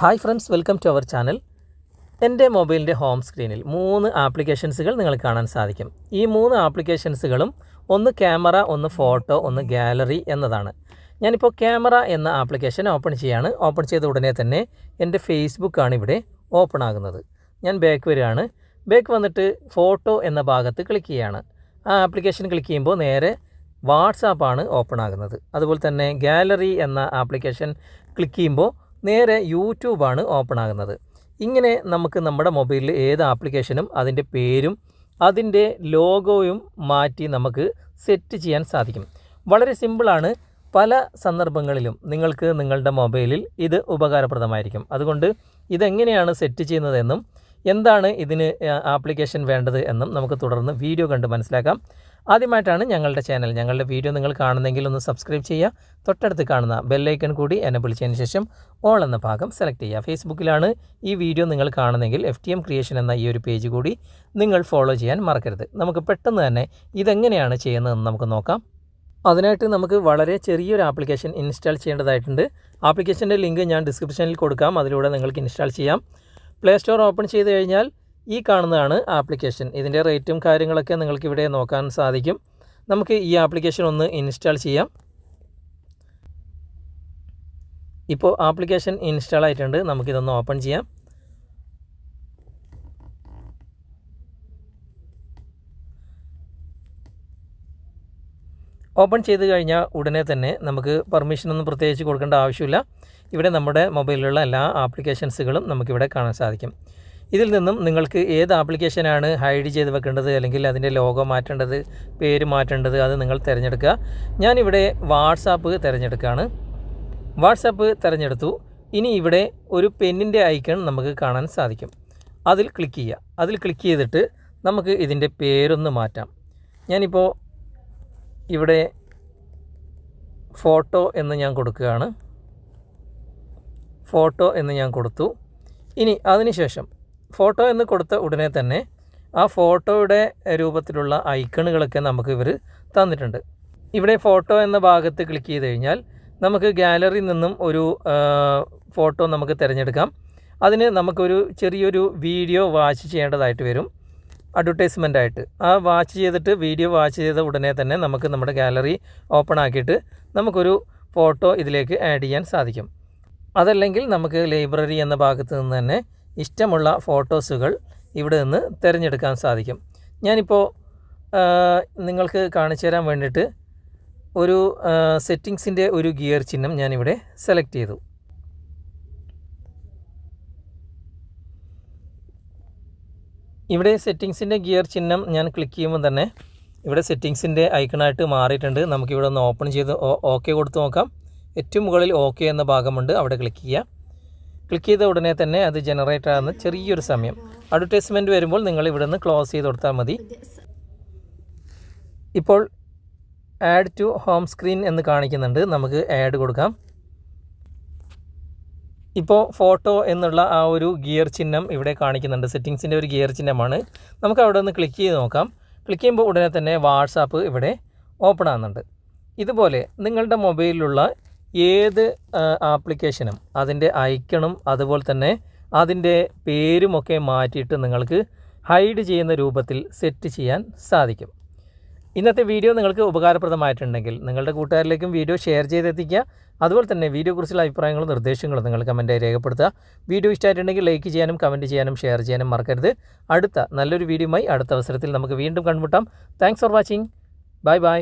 Hi friends welcome to our channel. എന്റെ മൊബൈലിന്റെ home സ്ക്രീനിൽ മൂന്ന് ആപ്ലിക്കേഷൻസുകൾ നിങ്ങൾ കാണാൻ സാധിക്കും. ഈ മൂന്ന് ആപ്ലിക്കേഷൻസുകളും ഒന്ന് ക്യാമറ ഒന്ന് ഫോട്ടോ ഒന്ന് ഗാലറി എന്നതാണ്. ഞാനിപ്പോൾ ക്യാമറ എന്ന ആപ്ലിക്കേഷൻ ഓപ്പൺ ചെയ്യാണ്. ഓപ്പൺ ചെയ്ത ഉടനെ തന്നെ എന്റെ ഫേസ്ബുക്കാണ് ഇവിടെ ഓപ്പൺ ആകുന്നത്. ഞാൻ ബാക്ക് വരികയാണ്. ബാക്ക് വന്നിട്ട് ഫോട്ടോ എന്ന ഭാഗത്ത് ക്ലിക്ക് ചെയ്യുകയാണ് ആ ആപ്ലിക്കേഷൻ ക്ലിക്ക് ചെയ്യുമ്പോൾ നേരെ വാട്സാപ്പാണ് ഓപ്പൺ ആകുന്നത്. അതുപോലെ തന്നെ ഗാലറി എന്ന ആപ്ലിക്കേഷൻ ക്ലിക്ക് ചെയ്യുമ്പോൾ നേരെ യൂട്യൂബാണ് ഓപ്പൺ ആകുന്നത്. ഇങ്ങനെ നമുക്ക് നമ്മുടെ മൊബൈലിൽ ഏത് ആപ്ലിക്കേഷനും അതിന്റെ പേരും അതിന്റെ ലോഗോയും മാറ്റി നമുക്ക് സെറ്റ് ചെയ്യാൻ സാധിക്കും. വളരെ സിമ്പിളാണ്. പല സന്ദർഭങ്ങളിലും നിങ്ങൾക്ക് നിങ്ങളുടെ മൊബൈലിൽ ഇത് ഉപകാരപ്രദമായിരിക്കും. അതുകൊണ്ട് ഇതെങ്ങനെയാണ് സെറ്റ് ചെയ്യുന്നതെന്നും എന്താണ് ഇതിന് ആപ്ലിക്കേഷൻ വേണ്ടത് എന്നും നമുക്ക് തുടർന്ന് വീഡിയോ കണ്ട് മനസ്സിലാക്കാം. ആദ്യമായിട്ടാണ് ഞങ്ങളുടെ ചാനൽ ഞങ്ങളുടെ വീഡിയോ നിങ്ങൾ കാണുന്നെങ്കിൽ ഒന്ന് സബ്സ്ക്രൈബ് ചെയ്യുക. തൊട്ടടുത്ത് കാണുന്ന ബെല്ലൈക്കൺ കൂടി എനബിൾ ചെയ്യുന്ന ശേഷം ഓൾ എന്ന ഭാഗം സെലക്ട് ചെയ്യുക. ഫേസ്ബുക്കിലാണ് ഈ വീഡിയോ നിങ്ങൾ കാണുന്നെങ്കിൽ എഫ് ടി എം ക്രിയേഷൻ എന്ന ഈ ഒരു പേജ് കൂടി നിങ്ങൾ ഫോളോ ചെയ്യാൻ മറക്കരുത്. നമുക്ക് പെട്ടെന്ന് തന്നെ ഇതെങ്ങനെയാണ് ചെയ്യുന്നതെന്ന് നമുക്ക് നോക്കാം. അതിനായിട്ട് നമുക്ക് വളരെ ചെറിയൊരു ആപ്ലിക്കേഷൻ ഇൻസ്റ്റാൾ ചെയ്യേണ്ടതായിട്ടുണ്ട്. ആപ്ലിക്കേഷന്റെ ലിങ്ക് ഞാൻ ഡിസ്ക്രിപ്ഷനിൽ കൊടുക്കാം. അതിലൂടെ നിങ്ങൾക്ക് ഇൻസ്റ്റാൾ ചെയ്യാം. പ്ലേ സ്റ്റോർ ഓപ്പൺ ചെയ്ത് കഴിഞ്ഞാൽ ഈ കാണുന്നതാണ് ആപ്ലിക്കേഷൻ. ഇതിന്റെ റേറ്റും കാര്യങ്ങളൊക്കെ നിങ്ങൾക്ക് ഇവിടെ നോക്കാൻ സാധിക്കും. നമുക്ക് ഈ ആപ്ലിക്കേഷൻ ഒന്ന് ഇൻസ്റ്റാൾ ചെയ്യാം. ഇപ്പോൾ ആപ്ലിക്കേഷൻ ഇൻസ്റ്റാൾ ആയിട്ടുണ്ട്. നമുക്കിതൊന്ന് ഓപ്പൺ ചെയ്യാം. ഓപ്പൺ ചെയ്ത് കഴിഞ്ഞാൽ ഉടനെ തന്നെ നമുക്ക് പെർമിഷനൊന്നും പ്രത്യേകിച്ച് കൊടുക്കേണ്ട ആവശ്യമില്ല. ഇവിടെ നമ്മുടെ മൊബൈലിലുള്ള എല്ലാ ആപ്ലിക്കേഷൻസുകളും നമുക്കിവിടെ കാണാൻ സാധിക്കും. ഇതിൽ നിന്നും നിങ്ങൾക്ക് ഏത് ആപ്ലിക്കേഷനാണ് ഹൈഡ് ചെയ്ത് വെക്കേണ്ടത് അല്ലെങ്കിൽ അതിന്റെ ലോഗോ മാറ്റേണ്ടത് പേര് മാറ്റേണ്ടത് അത് നിങ്ങൾ തിരഞ്ഞെടുക്കുക. ഞാനിവിടെ വാട്സാപ്പ് തിരഞ്ഞെടുക്കുകയാണ്. വാട്സാപ്പ് തിരഞ്ഞെടുത്തു. ഇനി ഇവിടെ ഒരു പെന്നിന്റെ ഐക്കൺ നമുക്ക് കാണാൻ സാധിക്കും. അതിൽ ക്ലിക്ക് ചെയ്യുക. അതിൽ ക്ലിക്ക് ചെയ്തിട്ട് നമുക്ക് ഇതിന്റെ പേരൊന്ന് മാറ്റാം. ഞാനിപ്പോൾ ഇവിടെ ഫോട്ടോ എന്ന് ഞാൻ കൊടുക്കുകയാണ്. ഫോട്ടോ എന്ന് ഞാൻ കൊടുത്തു. ഇനി അതിനുശേഷം ഫോട്ടോ എന്ന് കൊടുത്ത ഉടനെ തന്നെ ആ ഫോട്ടോയുടെ രൂപത്തിലുള്ള ഐക്കണുകളൊക്കെ നമുക്ക് ഇവർ തന്നിട്ടുണ്ട്. ഇവിടെ ഫോട്ടോ എന്ന ഭാഗത്ത് ക്ലിക്ക് ചെയ്ത് കഴിഞ്ഞാൽ നമുക്ക് ഗാലറിയിൽ നിന്നും ഒരു ഫോട്ടോ നമുക്ക് തിരഞ്ഞെടുക്കാം. അതിന് നമുക്കൊരു ചെറിയൊരു വീഡിയോ വാച്ച് ചെയ്യേണ്ടതായിട്ട് വരും. അഡ്വർടൈസ്മെന്റ് ആയിട്ട്. ആ വാച്ച് ചെയ്തിട്ട് വീഡിയോ വാച്ച് ചെയ്ത ഉടനെ തന്നെ നമുക്ക് നമ്മുടെ ഗാലറി ഓപ്പൺ ആക്കിയിട്ട് നമുക്കൊരു ഫോട്ടോ ഇതിലേക്ക് ആഡ് ചെയ്യാൻ സാധിക്കും. അതല്ലെങ്കിൽ നമുക്ക് ലൈബ്രറി എന്ന ഭാഗത്ത് നിന്ന് തന്നെ ഇഷ്ടമുള്ള ഫോട്ടോസുകൾ ഇവിടെ നിന്ന് തിരഞ്ഞെടുക്കാൻ സാധിക്കും. ഞാനിപ്പോൾ നിങ്ങൾക്ക് കാണിച്ചു തരാൻ വേണ്ടിയിട്ട് ഒരു സെറ്റിങ്സിന്റെ ഒരു ഗിയർ ചിഹ്നം ഞാനിവിടെ സെലക്ട് ചെയ്തു. ഇവിടെ സെറ്റിങ്സിന്റെ ഗിയർ ചിഹ്നം ഞാൻ ക്ലിക്ക് ചെയ്യുമ്പോൾ തന്നെ ഇവിടെ സെറ്റിങ്സിന്റെ ഐക്കണായിട്ട് മാറിയിട്ടുണ്ട്. നമുക്കിവിടെ ഒന്ന് ഓപ്പൺ ചെയ്ത് ഓക്കെ കൊടുത്ത് നോക്കാം. ഏറ്റവും മുകളിൽ ഓക്കെ എന്ന ഭാഗമുണ്ട്. അവിടെ ക്ലിക്ക് ചെയ്യുക ക്ലിക്ക് ചെയ്ത ഉടനെ തന്നെ അത് ജനറേറ്റ് ആകുന്ന ചെറിയൊരു സമയം. അഡ്വർടൈസ്മെന്റ് വരുമ്പോൾ നിങ്ങൾ ഇവിടെ നിന്ന് ക്ലോസ് ചെയ്ത് കൊടുത്താൽ മതി. ഇപ്പോൾ ആഡ് ടു ഹോം സ്ക്രീൻ എന്ന് കാണിക്കുന്നുണ്ട്. നമുക്ക് ആഡ് കൊടുക്കാം. ഇപ്പോൾ ഫോട്ടോ എന്നുള്ള ആ ഒരു ഗിയർ ചിഹ്നം ഇവിടെ കാണിക്കുന്നുണ്ട്. സെറ്റിങ്സിന്റെ ഒരു ഗിയർ ചിഹ്നമാണ്. നമുക്ക് അവിടെ ഒന്ന് ക്ലിക്ക് ചെയ്ത് നോക്കാം. ക്ലിക്ക് ചെയ്യുമ്പോൾ ഉടനെ തന്നെ വാട്സാപ്പ് ഇവിടെ ഓപ്പൺ ആകുന്നുണ്ട് ഇതുപോലെ നിങ്ങളുടെ മൊബൈലിലുള്ള ഏത് ആപ്ലിക്കേഷനും അതിന്റെ ഐക്കണും അതുപോലെ തന്നെ അതിന്റെ പേരുമൊക്കെ മാറ്റിയിട്ട് നിങ്ങൾക്ക് ഹൈഡ് ചെയ്യുന്ന രൂപത്തിൽ സെറ്റ് ചെയ്യാൻ സാധിക്കും. ഇന്നത്തെ വീഡിയോ നിങ്ങൾക്ക് ഉപകാരപ്രദമായിട്ടുണ്ടെങ്കിൽ നിങ്ങളുടെ കൂട്ടുകാരിലേക്കും വീഡിയോ ഷെയർ ചെയ്തെത്തിക്കുക. അതുപോലെ തന്നെ വീഡിയോ കുറിച്ചുള്ള അഭിപ്രായങ്ങളും നിർദ്ദേശങ്ങളും നിങ്ങൾ കമന്റായി രേഖപ്പെടുത്തുക. വീഡിയോ ഇഷ്ടമായിട്ടുണ്ടെങ്കിൽ ലൈക്ക് ചെയ്യാനും കമന്റ് ചെയ്യാനും ഷെയർ ചെയ്യാനും മറക്കരുത്. അടുത്ത നല്ലൊരു വീഡിയോയുമായി അടുത്ത അവസരത്തിൽ നമുക്ക് വീണ്ടും കണ്ടുമുട്ടാം. Thanks for watching bye bye